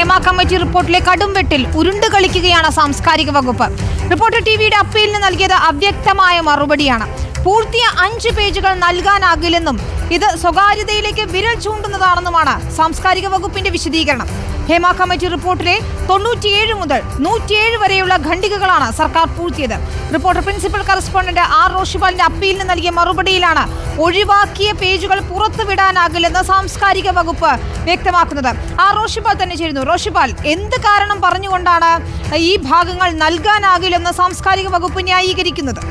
Hema committee റിപ്പോർട്ടിലെ കടും വെട്ടിൽ ഉരുണ്ട് കളിക്കുകയാണ് സാംസ്കാരിക വകുപ്പ്. റിപ്പോർട്ടർ ടിവിയുടെ അപ്പീലിന് നൽകിയത് അവ്യക്തമായ മറുപടിയാണ്. പൂർത്തിയ അഞ്ച് പേജുകൾ നൽകാനാകില്ലെന്നും ഇത് സ്വകാര്യതയിലേക്ക് വിരൽ ചൂണ്ടുന്നതാണെന്നുമാണ് സാംസ്കാരിക വകുപ്പിന്റെ വിശദീകരണം. ഹേമ കമ്മിറ്റി റിപ്പോർട്ടിലെ തൊണ്ണൂറ്റിയേഴ് മുതൽ നൂറ്റിയേഴ് വരെയുള്ള ഖണ്ഡികകളാണ് സർക്കാർ പൂഴ്ത്തിയത്. റിപ്പോർട്ടർ പ്രിൻസിപ്പൽ കറസ്പോണ്ടന്റ് ആർ റോഷിപാലിന്റെ അപ്പീലിന് നൽകിയ മറുപടിയിലാണ് ഒഴിവാക്കിയ പേജുകൾ പുറത്തുവിടാനാകില്ലെന്ന് സാംസ്കാരിക വകുപ്പ് വ്യക്തമാക്കുന്നത്. ആർ റോഷിപാൽ തന്നെ ചേരുന്നു. റോഷിപാൽ എന്ത് കാരണം പറഞ്ഞുകൊണ്ടാണ് ഈ ഭാഗങ്ങൾ നൽകാനാകില്ലെന്ന് സാംസ്കാരിക വകുപ്പ് ന്യായീകരിക്കുന്നത്?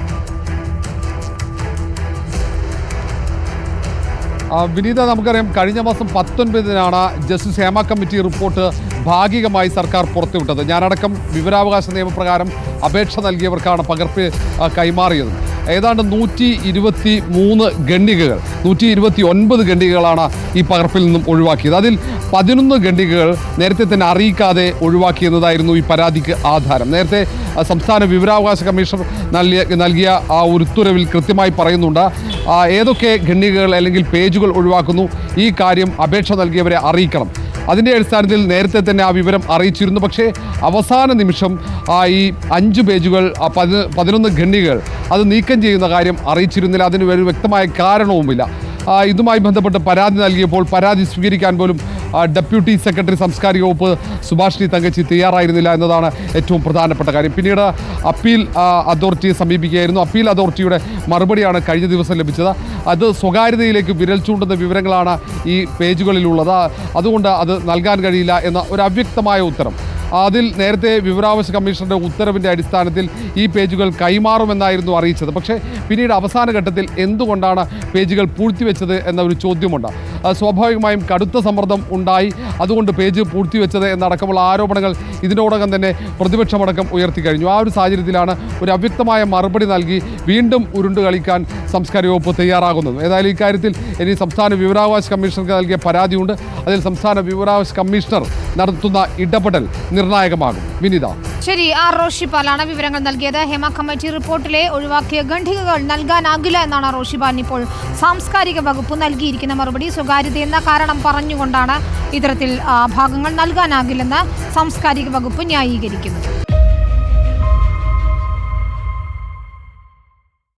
വിനീത നമുക്കറിയാം കഴിഞ്ഞ മാസം പത്തൊൻപതിനാണ് ജസ്റ്റിസ് ഹേമ കമ്മിറ്റി റിപ്പോർട്ട് ഭാഗികമായി സർക്കാർ പുറത്തുവിട്ടത്. ഞാനടക്കം വിവരാവകാശ നിയമപ്രകാരം അപേക്ഷ നൽകിയവർക്കാണ് പകർപ്പ് കൈമാറിയത്. ഏതാണ്ട് നൂറ്റി ഇരുപത്തി മൂന്ന് ഖണ്ഡികകൾ നൂറ്റി ഇരുപത്തി ഒൻപത് ഖണ്ഡികകളാണ് ഈ പകർപ്പിൽ നിന്നും ഒഴിവാക്കിയത്. അതിൽ പതിനൊന്ന് ഖണ്ഡികകൾ നേരത്തെ തന്നെ അറിയിക്കാതെ ഒഴിവാക്കിയെന്നതായിരുന്നു ഈ പരാതിക്ക് ആധാരം. നേരത്തെ സംസ്ഥാന വിവരാവകാശ കമ്മീഷണർ നൽകിയ നൽകിയ ആ ഉത്തരവിൽ കൃത്യമായി പറയുന്നുണ്ട്. ഏതൊക്കെ ഖണ്ഡികകൾ അല്ലെങ്കിൽ പേജുകൾ ഒഴിവാക്കുന്നു? ഈ കാര്യം അപേക്ഷ നൽകിയവരെ അറിയിക്കണം. അതിന്റെ അടിസ്ഥാനത്തിൽ നേരത്തെ തന്നെ ആ വിവരം അറിയിച്ചിരുന്നു. പക്ഷേ അവസാന നിമിഷം ആ ഈ അഞ്ച് പേജുകൾ പതി പതിനൊന്ന് ഖണ്ഡികകൾ അത് നീക്കം ചെയ്യുന്ന കാര്യം അറിയിച്ചിരുന്നില്ല. അതിന് ഒരു വ്യക്തമായ കാരണവുമില്ല. ഇതുമായി ബന്ധപ്പെട്ട് പരാതി നൽകിയപ്പോൾ പരാതി സ്വീകരിക്കാൻ പോലും ഡെപ്യൂട്ടി സെക്രട്ടറി സാംസ്കാരിക വകുപ്പ് സുഭാഷിണി തങ്കച്ചി തയ്യാറായിരുന്നില്ല എന്നതാണ് ഏറ്റവും പ്രധാനപ്പെട്ട കാര്യം. പിന്നീട് അപ്പീൽ അതോറിറ്റിയെ സമീപിക്കുകയായിരുന്നു. അപ്പീൽ അതോറിറ്റിയുടെ മറുപടിയാണ് കഴിഞ്ഞ ദിവസം ലഭിച്ചത്. അത് സ്വകാര്യതയിലേക്ക് വിരൽ ചൂണ്ടുന്ന വിവരങ്ങളാണ് ഈ പേജുകളിലുള്ളത്. അതുകൊണ്ട് അത് നൽകാൻ കഴിയില്ല എന്ന ഒരു അവ്യക്തമായ ഉത്തരം. അതിൽ നേരത്തെ വിവരാവകാശ കമ്മീഷണറുടെ ഉത്തരവിന്റെ അടിസ്ഥാനത്തിൽ ഈ പേജുകൾ കൈമാറുമെന്നായിരുന്നു അറിയിച്ചത്. പക്ഷേ പിന്നീട് അവസാന ഘട്ടത്തിൽ എന്തുകൊണ്ടാണ് പേജുകൾ പൂഴ്ത്തിവെച്ചത് എന്ന ഒരു ചോദ്യമുണ്ട്. സ്വാഭാവികമായും കടുത്ത സമ്മർദ്ദം ഉണ്ടായി. അതുകൊണ്ട് പേജ് പൂഴ്ത്തിവെച്ചത് എന്നടക്കമുള്ള ആരോപണങ്ങൾ ഇതിനോടകം തന്നെ പ്രതിപക്ഷമടക്കം ഉയർത്തി കഴിഞ്ഞു. ആ ഒരു സാഹചര്യത്തിലാണ് ഒരു അവ്യക്തമായ മറുപടി നൽകി വീണ്ടും ഉരുണ്ടു കളിക്കാൻ സംസ്കാരിക വകുപ്പ് തയ്യാറാകുന്നത്. ഏതായാലും ഇക്കാര്യത്തിൽ ഇനി സംസ്ഥാന വിവരാവകാശ കമ്മീഷണർക്ക് നൽകിയ പരാതിയുണ്ട്. അതിൽ സംസ്ഥാന വിവരാവകാശ കമ്മീഷണർ നടത്തുന്ന ഇടപെടൽ നിർണായകമാകും. വിനിത. ശരി ആർ റോഷിപാലാണ് വിവരങ്ങൾ നൽകിയത്. ഹേമ കമ്മിറ്റി റിപ്പോർട്ടിലെ ഒഴിവാക്കിയ ഖണ്ഡികകൾ നൽകാനാകില്ല എന്നാണ് റോഷിപാലിന് ഇപ്പോൾ സാംസ്കാരിക വകുപ്പ് നൽകിയിരിക്കുന്ന മറുപടി. സ്വകാര്യത എന്ന കാരണം പറഞ്ഞുകൊണ്ടാണ് ഇത്തരത്തിൽ ഭാഗങ്ങൾ നൽകാനാകില്ലെന്ന് സാംസ്കാരിക വകുപ്പ് ന്യായീകരിക്കുന്നത്